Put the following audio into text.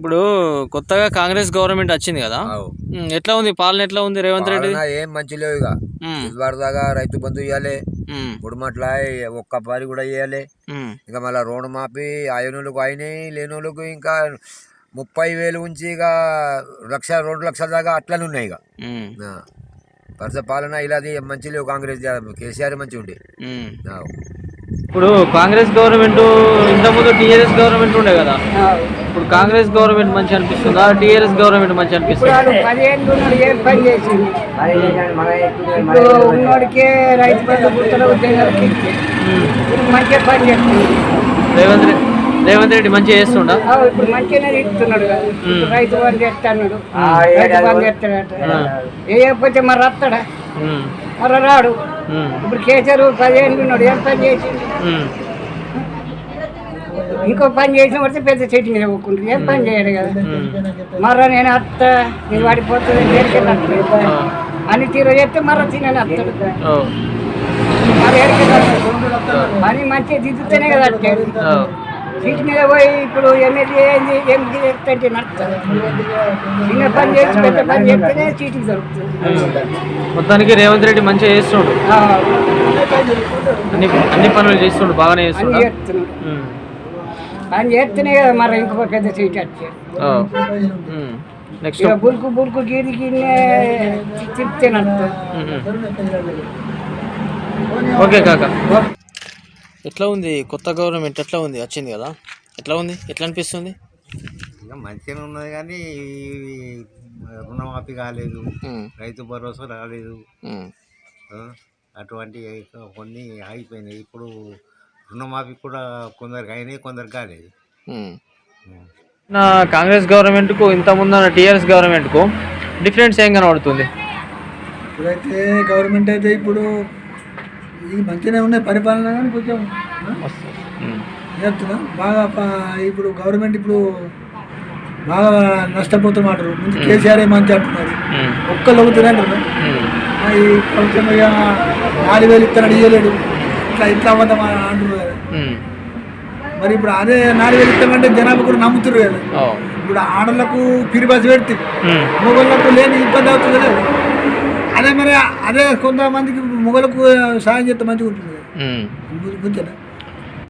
ఇప్పుడు కొత్తగా కాంగ్రెస్ గవర్నమెంట్ వచ్చింది కదా. ఎట్లా ఉంది? పాలన ఎట్లా ఉంది? రేవంత్ రెడ్డి? ఏం మంచి లేవు ఇక. ఇదివరదాగా రైతు బంధు ఇవ్వాలి గుడిమట్ల ఒక్క పని కూడా ఇవ్వాలి ఇంకా మళ్ళీ రోడ్డు మాపి అయినోళ్ళకు అయినాయి లేనోళ్ళకు ఇంకా ముప్పై వేలు ఉంచి ఇక లక్ష రెండు లక్షల దాకా అట్లనే ఉన్నాయి ఇక. వరుస పాలన ఇలాది మంచి లేవు కాంగ్రెస్ కేసీఆర్ మంచి ఉండే. ఇప్పుడు కాంగ్రెస్ గవర్నమెంట్ ఇంతకుముందు టీఆర్ఎస్ గవర్నమెంట్ ఉండే కదా. ఇప్పుడు కాంగ్రెస్ గవర్నమెంట్ మంచి అనిపిస్తుందా? టీఆర్ఎస్ గవర్నమెంట్ మంచి అనిపిస్తుందా? రైతు రేవంత్ రెడ్డి రేవంత్ రెడ్డి మంచిగా చేస్తుండా? ఇప్పుడు మంచిగానే ఇస్తున్నాడు రైతు బంధు చేస్తాడు రైతు బంధు చేస్తాడట. వేయకపోతే మరి వస్తాడా మరి రాడు. ఇప్పుడు కేసీఆర్ పదిహేను ఉన్నాడు ఏం పని చేసింది ఇంకో పని చేసిన పడితే పెద్ద చెట్టు మీద ఒక్కుంటుంది ఏం పని చేయడు కదా. మర్ర నేను అత్త నేను వాడిపోతుంది అని తీర తినని ఓ, మరి ఎక్కడికి వస్తాడు? పని మంచిగా దిద్దుతేనే కదా ఓ, సీట్ మీద పోయి ఇప్పుడు ఎమ్మెల్యే ఏంది ఏం చేస్తే నడుస్తుంది చిన్న పని చేసి పెద్ద పని చేస్తేనే సీటుకి దొరుకుతుంది మొత్తానికి రేవంత్ రెడ్డి మంచిగా చేస్తుండు. ఆ, అన్ని అన్ని పనులు చేస్తుండు బాగానే చేస్తున్నాడు. పని చేస్తేనే కదా మరి ఇంకో పెద్ద సీట్ వచ్చేది నెక్స్ట్ ఇక బుల్కు బుల్కు తిప్పితే నడుస్తుంది. ఓకే కాక. ఎట్లా ఉంది? కొత్త గవర్నమెంట్ ఎట్లా ఉంది? వచ్చింది కదా? ఎట్లా ఉంది? ఎట్లా అనిపిస్తుంది? ఇంకా మంచిగానే ఉన్నది కానీ ఈ రుణమాఫీ కాలేదు. ఉమ్, రైతు భరోసా రాలేదు. ఉమ్, ఆ, అటువంటి కొన్ని ఆగిపోయినాయి. ఇప్పుడు రుణమాఫీ కూడా కొందరికి అయినాయి కొందరికి కాలేదు. నా కాంగ్రెస్ గవర్నమెంట్కు ఇంత ముందు టీఆర్ఎస్ గవర్నమెంట్కు డిఫరెన్స్ ఏం కనబడుతుంది? ఇప్పుడైతే గవర్నమెంట్ అయితే ఇప్పుడు ఇది మంచిగానే ఉన్నాయి పరిపాలన కానీ కొంచెం చెప్తున్నా. బాగా ఇప్పుడు గవర్నమెంట్ ఇప్పుడు బాగా నష్టపోతున్నారు ముందు కేసీఆర్ మంచి అంటున్నారు ఒక్కళ్ళు ఒకటి అంటారు ఉమ్, ఈ కొంచెం ఇక నాలుగు వేలు ఇస్తాడు ఇవ్వలేడు ఇట్లా ఇట్లా అవ్వదాం అంటున్నారు. మరి ఇప్పుడు అదే నాలుగు వేలు ఇస్తామంటే జనాభా కూడా నమ్ముతున్నారు కదా. ఇప్పుడు ఆడలకు పిరిబాసి పెడితే మొగళ్ళకు లేని ఇబ్బంది అవుతుంది కదా. అదే మరి అదే కొంతమందికి మొగలకు సాయం చేస్తే మంచిగా ఉంటుంది. బుద్ధేనా